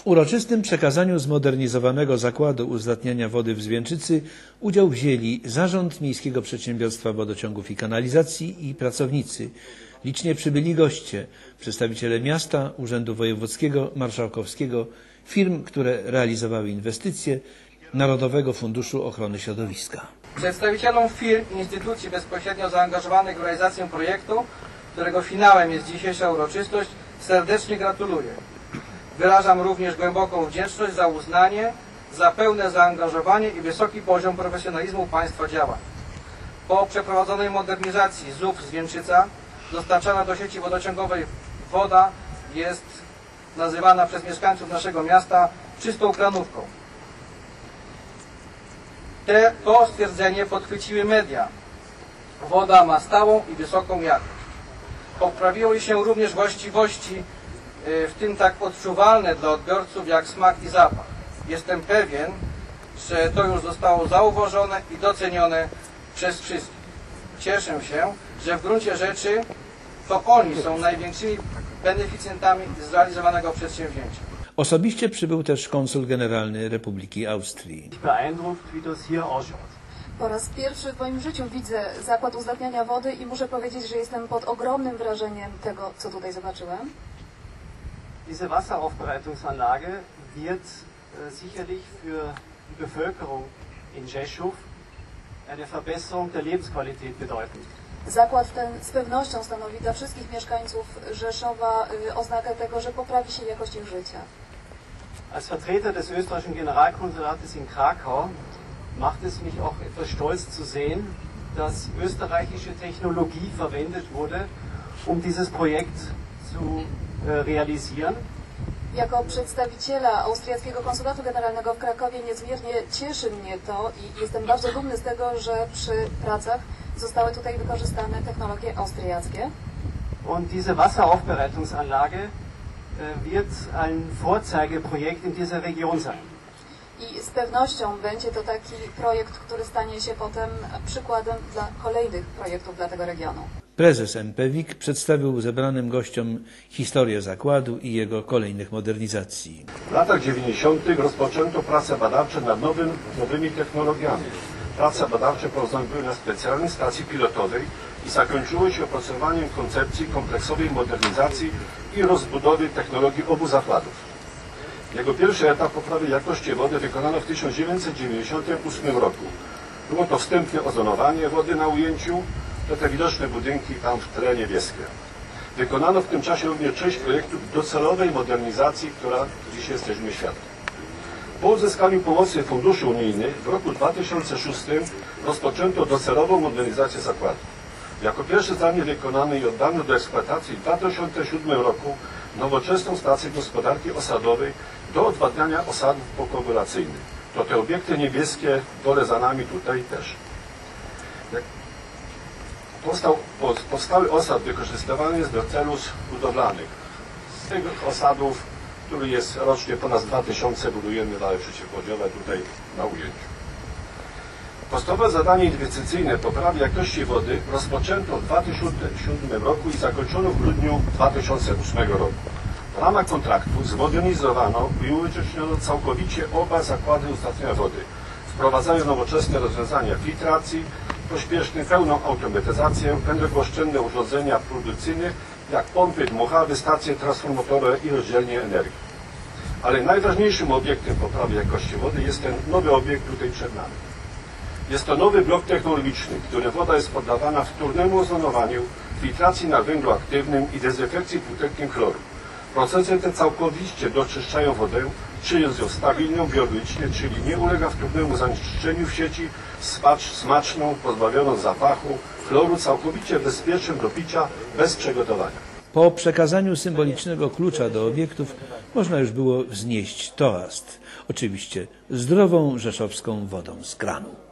W uroczystym przekazaniu zmodernizowanego zakładu uzdatniania wody w Zwięczycy udział wzięli Zarząd Miejskiego Przedsiębiorstwa Wodociągów i Kanalizacji i pracownicy, licznie przybyli goście, przedstawiciele miasta, Urzędu Wojewódzkiego, Marszałkowskiego, firm, które realizowały inwestycje, Narodowego Funduszu Ochrony Środowiska. Przedstawicielom firm i instytucji bezpośrednio zaangażowanych w realizację projektu, którego finałem jest dzisiejsza uroczystość, serdecznie gratuluję. Wyrażam również głęboką wdzięczność za uznanie, za pełne zaangażowanie i wysoki poziom profesjonalizmu Państwa działań. Po przeprowadzonej modernizacji ZUF Zwięczyca dostarczana do sieci wodociągowej woda jest nazywana przez mieszkańców naszego miasta czystą kranówką. Te, to stwierdzenie podchwyciły media. Woda ma stałą i wysoką jakość. Poprawiły się również właściwości, w tym tak odczuwalne dla odbiorców jak smak i zapach. Jestem pewien, że to już zostało zauważone i docenione przez wszystkich. Cieszę się, że w gruncie rzeczy to oni są największymi beneficjentami zrealizowanego przedsięwzięcia. Osobiście przybył też konsul generalny Republiki Austrii. Po raz pierwszy w moim życiu widzę zakład uzdatniania wody i muszę powiedzieć, że jestem pod ogromnym wrażeniem tego, co tutaj zobaczyłem. Diese Wasseraufbereitungsanlage wird äh, sicherlich für die Bevölkerung in Rzeszów eine Verbesserung der Lebensqualität bedeuten. Zakład ten z pewnością stanowi dla wszystkich mieszkańców Rzeszowa oznakę tego, że poprawi się jakość ich życia. Als Vertreter des österreichischen Generalkonsulates in Krakau macht es mich auch etwas stolz zu sehen, dass österreichische Technologie verwendet wurde, um dieses Projekt zu äh, realisieren. Jako przedstawiciela austriackiego konsulatu generalnego w Krakowie niezmiernie cieszy mnie to i jestem bardzo dumny z tego, że przy pracach zostały tutaj wykorzystane technologie austriackie. Und diese Wasseraufbereitungsanlage äh, wird ein Vorzeigeprojekt in dieser Region sein. I z pewnością będzie to taki projekt, który stanie się potem przykładem dla kolejnych projektów dla tego regionu. Prezes MPWiK przedstawił zebranym gościom historię zakładu i jego kolejnych modernizacji. W latach 90. rozpoczęto prace badawcze nad nowym, nowymi technologiami. Prace badawcze były na specjalnej stacji pilotowej i zakończyły się opracowaniem koncepcji kompleksowej modernizacji i rozbudowy technologii obu zakładów. Jego pierwszy etap poprawy jakości wody wykonano w 1998 roku. Było to wstępne ozonowanie wody na ujęciu, te widoczne budynki tam w tle niebieskie. Wykonano w tym czasie również część projektów docelowej modernizacji, która dzisiaj jesteśmy świadkami. Po uzyskaniu pomocy funduszy unijnych w roku 2006 rozpoczęto docelową modernizację zakładu. Jako pierwszy zadanie wykonany i oddany do eksploatacji w 2007 roku nowoczesną stację gospodarki osadowej do odwadniania osadów pokogulacyjnych. To te obiekty niebieskie dole za nami tutaj też. Powstał, po- powstały osad wykorzystywany jest do celów budowlanych. Z tych osadów, który jest rocznie ponad 2000, budujemy wale przeciwpowodziowe tutaj na ujęciu. Podstawowe zadanie inwestycyjne poprawy jakości wody rozpoczęto w 2007 roku i zakończono w grudniu 2008 roku. W ramach kontraktu zmodernizowano i uwieczniono całkowicie oba zakłady uzdatniania wody. Wprowadzają nowoczesne rozwiązania filtracji, pośpieszny, pełną automatyzację, energooszczędne urządzenia produkcyjne, jak pompy dmuchawe, stacje transformatorowe i rozdzielnie energii. Ale najważniejszym obiektem poprawy jakości wody jest ten nowy obiekt tutaj przed nami. Jest to nowy blok technologiczny, w którym woda jest poddawana wtórnemu ozonowaniu, filtracji na węglu aktywnym i dezynfekcji dwutlenkiem chloru. Procesy te całkowicie doczyszczają wodę, czyniąc ją stabilną biologicznie, czyli nie ulega wtórnemu zanieczyszczeniu w sieci, smacz, smaczną, pozbawioną zapachu, chloru, całkowicie bezpieczną do picia, bez przygotowania. Po przekazaniu symbolicznego klucza do obiektów można już było wznieść toast. Oczywiście zdrową rzeszowską wodą z kranu.